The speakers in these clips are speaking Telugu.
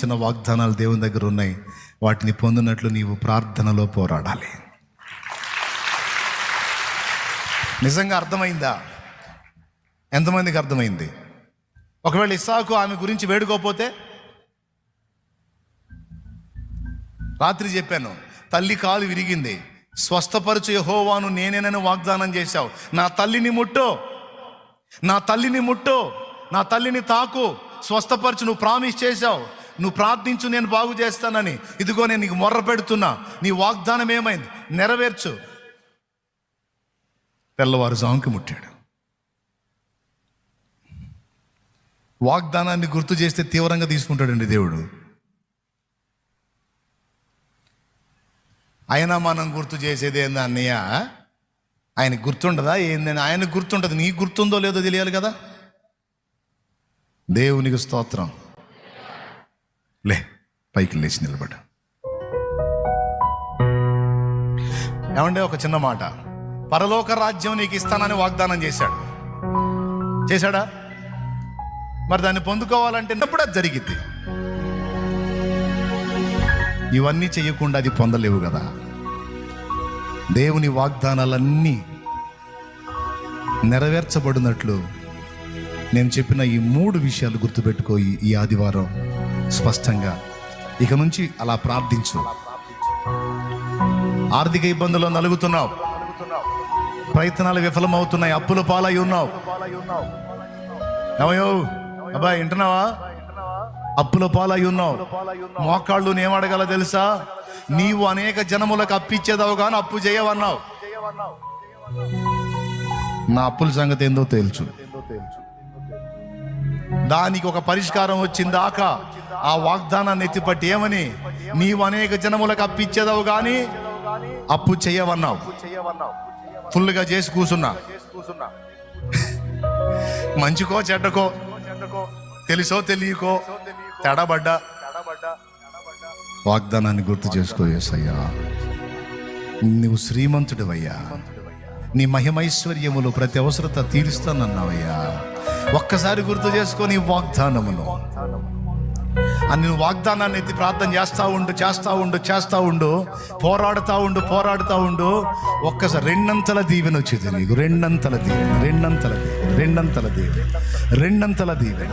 సంబంధించిన వాగ్దానాలు దేవుని దగ్గర ఉన్నాయి. వాటిని పొందినట్లు నీవు ప్రార్థనలో పోరాడాలి. నిజంగా అర్థమైందా? ఎంతమందికి అర్థమైంది? ఒకవేళ ఇస్సాకు ఆమె గురించి వేడుకోపోతే రాత్రి చెప్పాను తల్లి కాలు విరిగింది. స్వస్థపరచు యహోవాను నేనేనని వాగ్దానం చేశావు. నా తల్లిని ముట్టు. నా తల్లిని ముట్టు. నా తల్లిని తాకు. స్వస్థపరచు నువ్వు ప్రామిస్ చేశావు. నువ్వు ప్రార్థించు నేను బాగు చేస్తానని. ఇదిగో నేను నీకు మొర్ర పెడుతున్నా. నీ వాగ్దానం ఏమైంది? నెరవేర్చు. తెల్లవారుజాముకి ముట్టాడు. వాగ్దానాన్ని గుర్తు చేస్తే తీవ్రంగా తీసుకుంటాడండి దేవుడు. అయినా మనం గుర్తు చేసేది ఏంది అన్నయ్య? ఆయన గుర్తుండదా ఏందని ఆయన గుర్తుండదు. నీకు గుర్తుందో లేదో తెలియాలి కదా? దేవునికి స్తోత్రం. లే పైకి లేచి నిలబడ. ఏమంటే ఒక చిన్న మాట. పరలోక రాజ్యం నీకు ఇస్తానని వాగ్దానం చేశాడు. చేశాడా? మరి దాన్ని పొందుకోవాలంటే ఎప్పుడు అది జరిగింది ఇవన్నీ చేయకుండా అది పొందలేవు కదా. దేవుని వాగ్దానాలన్నీ నెరవేర్చబడినట్లు నేను చెప్పిన ఈ మూడు విషయాలు గుర్తుపెట్టుకో ఈ ఆదివారం. స్పష్టంగా. ఇక నుంచి అలా ప్రార్థించు. ఆర్థిక ఇబ్బందుల్లో నలుగుతున్నావు. ప్రయత్నాలు విఫలమవుతున్నాయి. అప్పుల పాలై ఉన్నావు. ఏమయో అబ్బాయి వింటున్నావా? అప్పుల పాలై ఉన్నావు. మోకాళ్ళు నేమడగల తెలుసా? నీవు అనేక జనములకు అప్పిచ్చేదావు కానీ అప్పు చేయవన్నావు. నా అప్పుల సంగతి ఏందో తేల్చు. దానికి ఒక పరిష్కారం వచ్చిందాక ఆ వాగ్దానాన్ని ఎత్తిపట్టి ఏమని? నీవు అనేక జనములకు అప్పిచ్చేదావు కానీ అప్పు చేయవన్నావు. ఫుల్గా చేసి కూసున్నా మంచికో చెడ్డకో తెలుసో తెలియకో తడబడ్డా. వాగ్దానాన్ని గుర్తు చేసుకో యేసయ్యా. నువ్వు శ్రీమంతుడివయ్యా. నీ మహిమైశ్వర్యములు ప్రతి అవసరత తీరుస్తానన్నావయ్యా. ఒక్కసారి గుర్తు చేసుకొని వాగ్దానమును. అని నువ్వు వాగ్దానాన్ని ఎత్తి ప్రార్థన చేస్తూ ఉండు చేస్తూ ఉండు చేస్తూ ఉండు పోరాడుతూ ఉండు పోరాడుతూ ఉండు. ఒక్కసారి రెండంతల దీవెన వచ్చేది నీకు. రెండంతల దీవెన రెండంతల దీవెన రెండంతల దీవెన రెండంతల దీవెన.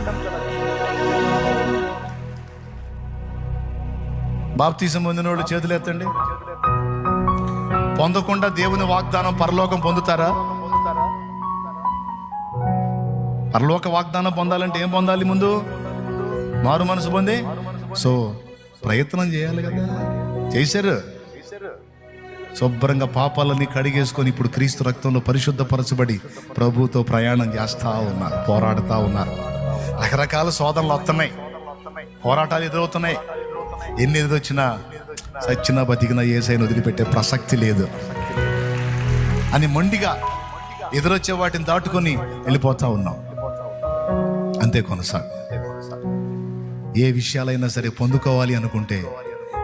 బాప్తీసం పొందిన వాళ్ళు చేతులు ఎత్తండి. పొందకుండా దేవుని వాగ్దానం పరలోకం పొందుతారా? పరలోక వాగ్దానం పొందాలంటే ఏం పొందాలి ముందు? మారు మనసు పొంది. సో ప్రయత్నం చేయాలి కదా. చేశారు. శుభ్రంగా పాపాలన్నీ కడిగేసుకొని ఇప్పుడు క్రీస్తు రక్తంలో పరిశుద్ధపరచబడి ప్రభుతో ప్రయాణం చేస్తా ఉన్నారు పోరాడుతూ ఉన్నారు. రకరకాల శోధనలు వస్తున్నాయి. పోరాటాలు ఎదురవుతున్నాయి. ఎన్ని ఎదురొచ్చినా సచ్చినా బతికినా ఏసైనా వదిలిపెట్టే ప్రసక్తి లేదు. అని మొండిగా ఎదురొచ్చే వాటిని దాటుకొని వెళ్ళిపోతా ఉన్నాం. అంతే కొనసాగు. ఏ విషయాలైనా సరే పొందుకోవాలి అనుకుంటే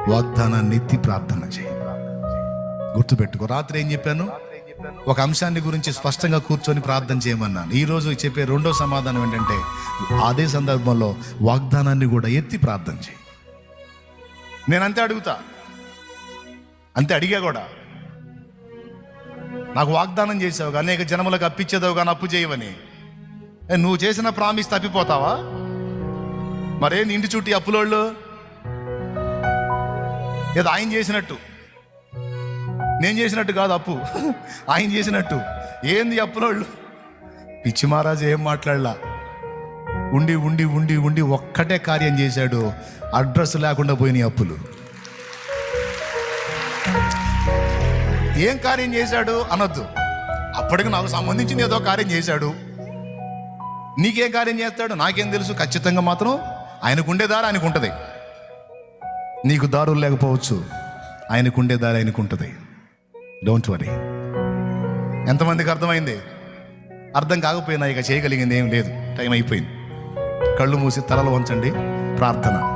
వాగ్దానాన్ని ఎత్తి ప్రార్థన చేయి. గుర్తుపెట్టుకో రాత్రి ఏం చెప్పాను? ఒక అంశాన్ని గురించి స్పష్టంగా కూర్చొని ప్రార్థన చేయమన్నాను. ఈరోజు చెప్పే రెండో సమాధానం ఏంటంటే అదే సందర్భంలో వాగ్దానాన్ని కూడా ఎత్తి ప్రార్థన చేయి. నేను అంతే అడుగుతా. అంతే అడిగా కూడా. నాకు వాగ్దానం చేసావు అనేక జనములకు అప్పిచ్చేదావు కానీ అప్పు చేయవని. నువ్వు చేసిన ప్రామిస్ తప్పిపోతావా? మరేంది ఇంటి చుట్టి అప్పులోళ్ళు? ఏదో ఆయన చేసినట్టు. నేను చేసినట్టు కాదు అప్పు. ఆయన చేసినట్టు. ఏంది అప్పులోళ్ళు? పిచ్చి మహారాజు ఏం మాట్లాడలా? ఉండి ఉండి ఉండి ఉండి ఒక్కటే కార్యం చేశాడు. అడ్రస్ లేకుండా పోయినాయి అప్పులు. ఏం కార్యం చేశాడు? అనొద్దు. అప్పటికి నాకు సంబంధించింది ఏదో కార్యం చేశాడు. నీకేం కార్యం చేస్తాడు నాకేం తెలుసు ఖచ్చితంగా మాత్రం ఆయనకుండే దారి ఆయనకు ఉంటుంది నీకు దారులు లేకపోవచ్చు ఆయనకుండే దారి ఆయనకు ఉంటుంది డోంట్ వరీ ఎంతమందికి అర్థమైంది? అర్థం కాకపోయినా ఇక చేయగలిగింది ఏం లేదు. టైం అయిపోయింది. కళ్ళు మూసి తలలు వంచండి. ప్రార్థన.